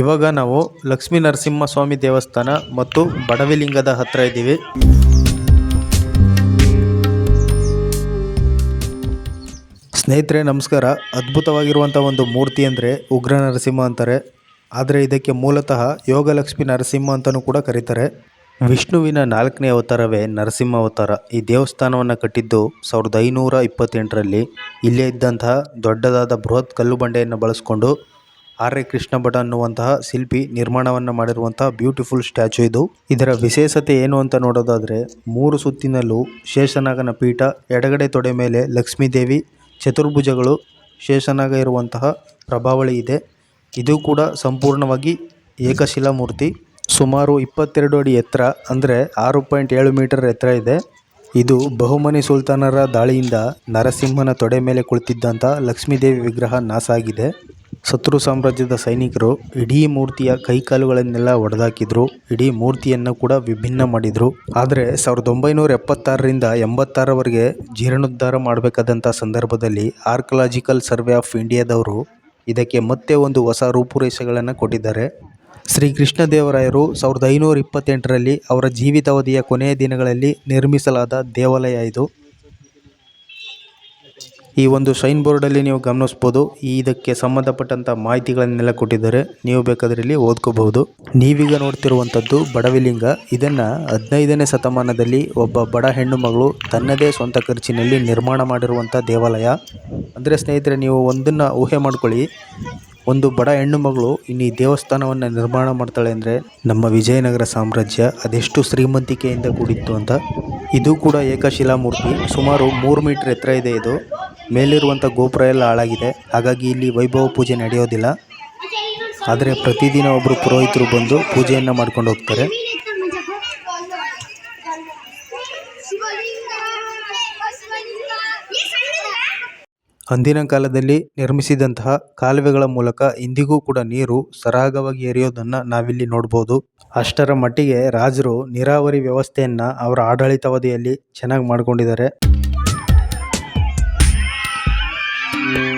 ಇವಾಗ ನಾವು ಲಕ್ಷ್ಮೀ ನರಸಿಂಹ ಸ್ವಾಮಿ ದೇವಸ್ಥಾನ ಮತ್ತು ಬಡವಿಲಿಂಗದ ಹತ್ರ ಇದ್ದೀವಿ. ಸ್ನೇಹಿತರೆ, ನಮಸ್ಕಾರ. ಅದ್ಭುತವಾಗಿರುವಂಥ ಒಂದು ಮೂರ್ತಿ ಅಂದರೆ ಉಗ್ರ ನರಸಿಂಹ ಅಂತಾರೆ. ಆದರೆ ಇದಕ್ಕೆ ಮೂಲತಃ ಯೋಗಲಕ್ಷ್ಮಿ ನರಸಿಂಹ ಅಂತಲೂ ಕೂಡ ಕರೀತಾರೆ. ವಿಷ್ಣುವಿನ ನಾಲ್ಕನೇ ಅವತಾರವೇ ನರಸಿಂಹ ಅವತಾರ. ಈ ದೇವಸ್ಥಾನವನ್ನು ಕಟ್ಟಿದ್ದು ಸಾವಿರದ ಐನೂರ ಇಪ್ಪತ್ತೆಂಟರಲ್ಲಿ. ಇಲ್ಲೇ ಇದ್ದಂತಹ ದೊಡ್ಡದಾದ ಬೃಹತ್ ಕಲ್ಲು ಬಂಡೆಯನ್ನು ಬಳಸಿಕೊಂಡು ಆರ್ಯ ಕೃಷ್ಣ ಭಟ ಅನ್ನುವಂತಹ ಶಿಲ್ಪಿ ನಿರ್ಮಾಣವನ್ನು ಮಾಡಿರುವಂತಹ ಬ್ಯೂಟಿಫುಲ್ ಸ್ಟ್ಯಾಚು ಇದು. ಇದರ ವಿಶೇಷತೆ ಏನು ಅಂತ ನೋಡೋದಾದರೆ, ಮೂರು ಸುತ್ತಿನಲ್ಲೂ ಶೇಷನಾಗನ ಪೀಠ, ಎಡಗಡೆ ತೊಡೆ ಮೇಲೆ ಲಕ್ಷ್ಮೀದೇವಿ ಚತುರ್ಭುಜಗಳು, ಶೇಷನಾಗ ಇರುವಂತಹ ಪ್ರಭಾವಳಿ ಇದೆ. ಇದು ಕೂಡ ಸಂಪೂರ್ಣವಾಗಿ ಏಕಶಿಲಾ ಮೂರ್ತಿ ಸುಮಾರು ಇಪ್ಪತ್ತೆರಡು ಅಡಿ ಎತ್ತರ, ಅಂದರೆ ಆರು ಪಾಯಿಂಟ್ ಏಳು ಮೀಟರ್ ಎತ್ತರ ಇದೆ. ಇದು ಬಹುಮನಿ ಸುಲ್ತಾನರ ದಾಳಿಯಿಂದ ನರಸಿಂಹನ ತೊಡೆ ಮೇಲೆ ಕುಳಿತಿದ್ದಂಥ ಲಕ್ಷ್ಮೀದೇವಿ ವಿಗ್ರಹ ನಾಸಾಗಿದೆ. ಶತ್ರು ಸಾಮ್ರಾಜ್ಯದ ಸೈನಿಕರು ಇಡೀ ಮೂರ್ತಿಯ ಕೈಕಾಲುಗಳನ್ನೆಲ್ಲ ಒಡೆದಾಕಿದ್ರು. ಇಡೀ ಮೂರ್ತಿಯನ್ನು ಕೂಡ ವಿಭಿನ್ನ ಮಾಡಿದ್ರು. ಆದರೆ ಸಾವಿರದ ಒಂಬೈನೂರ ಎಪ್ಪತ್ತಾರರಿಂದ ಎಂಬತ್ತಾರವರೆಗೆ ಜೀರ್ಣೋದ್ಧಾರ ಮಾಡಬೇಕಾದಂಥ ಸಂದರ್ಭದಲ್ಲಿ ಆರ್ಕಲಾಜಿಕಲ್ ಸರ್ವೆ ಆಫ್ ಇಂಡಿಯಾದವರು ಇದಕ್ಕೆ ಮತ್ತೆ ಒಂದು ಹೊಸ ರೂಪುರೇಷೆಗಳನ್ನು ಕೊಟ್ಟಿದ್ದಾರೆ. ಶ್ರೀ ಕೃಷ್ಣದೇವರಾಯರು ಸಾವಿರದ ಐನೂರ ಇಪ್ಪತ್ತೆಂಟರಲ್ಲಿ ಅವರ ಜೀವಿತಾವಧಿಯ ಕೊನೆಯ ದಿನಗಳಲ್ಲಿ ನಿರ್ಮಿಸಲಾದ ದೇವಾಲಯ ಇದು. ಈ ಒಂದು ಶೈನ್ ಬೋರ್ಡಲ್ಲಿ ನೀವು ಗಮನಿಸ್ಬೋದು. ಇದಕ್ಕೆ ಸಂಬಂಧಪಟ್ಟಂತ ಮಾಹಿತಿಗಳನ್ನೆಲ್ಲ ಕೊಟ್ಟಿದ್ದಾರೆ. ನೀವು ಬೇಕಾದ್ರೆ ಇಲ್ಲಿ ಓದ್ಕೋಬಹುದು. ನೀವೀಗ ನೋಡ್ತಿರುವಂಥದ್ದು ಬಡವಿಲಿಂಗ. ಇದನ್ನ ಹದಿನೈದನೇ ಶತಮಾನದಲ್ಲಿ ಒಬ್ಬ ಬಡ ಹೆಣ್ಣು ಮಗಳು ತನ್ನದೇ ಸ್ವಂತ ಖರ್ಚಿನಲ್ಲಿ ನಿರ್ಮಾಣ ಮಾಡಿರುವಂತಹ ದೇವಾಲಯ. ಅಂದ್ರೆ ಸ್ನೇಹಿತರೆ, ನೀವು ಒಂದನ್ನ ಊಹೆ ಮಾಡ್ಕೊಳ್ಳಿ. ಒಂದು ಬಡ ಹೆಣ್ಣು ಮಗಳು ಇನ್ನು ಈ ದೇವಸ್ಥಾನವನ್ನು ನಿರ್ಮಾಣ ಮಾಡ್ತಾಳೆ ಅಂದರೆ ನಮ್ಮ ವಿಜಯನಗರ ಸಾಮ್ರಾಜ್ಯ ಅದೆಷ್ಟು ಶ್ರೀಮಂತಿಕೆಯಿಂದ ಕೂಡಿತ್ತು ಅಂತ. ಇದು ಕೂಡ ಏಕಶಿಲಾ ಮೂರ್ತಿ ಸುಮಾರು ಮೂರು ಮೀಟರ್ ಎತ್ತರ ಇದೆ ಇದು. ಮೇಲಿರುವಂಥ ಗೋಪುರ ಎಲ್ಲ ಹಾಳಾಗಿದೆ. ಹಾಗಾಗಿ ಇಲ್ಲಿ ವೈಭವ ಪೂಜೆ ನಡೆಯೋದಿಲ್ಲ. ಆದರೆ ಪ್ರತಿದಿನ ಒಬ್ಬರು ಪುರೋಹಿತರು ಬಂದು ಪೂಜೆಯನ್ನು ಮಾಡ್ಕೊಂಡು ಹೋಗ್ತಾರೆ. ಅಂದಿನ ಕಾಲದಲ್ಲಿ ನಿರ್ಮಿಸಿದಂತಹ ಕಾಲುವೆಗಳ ಮೂಲಕ ಇಂದಿಗೂ ಕೂಡ ನೀರು ಸರಾಗವಾಗಿ ಎರೆಯೋದನ್ನು ನಾವಿಲ್ಲಿ ನೋಡ್ಬೋದು. ಅಷ್ಟರ ಮಟ್ಟಿಗೆ ರಾಜರು ನೀರಾವರಿ ವ್ಯವಸ್ಥೆಯನ್ನು ಅವರ ಆಡಳಿತಾವಧಿಯಲ್ಲಿ ಚೆನ್ನಾಗಿ ಮಾಡ್ಕೊಂಡಿದ್ದಾರೆ. Thank you.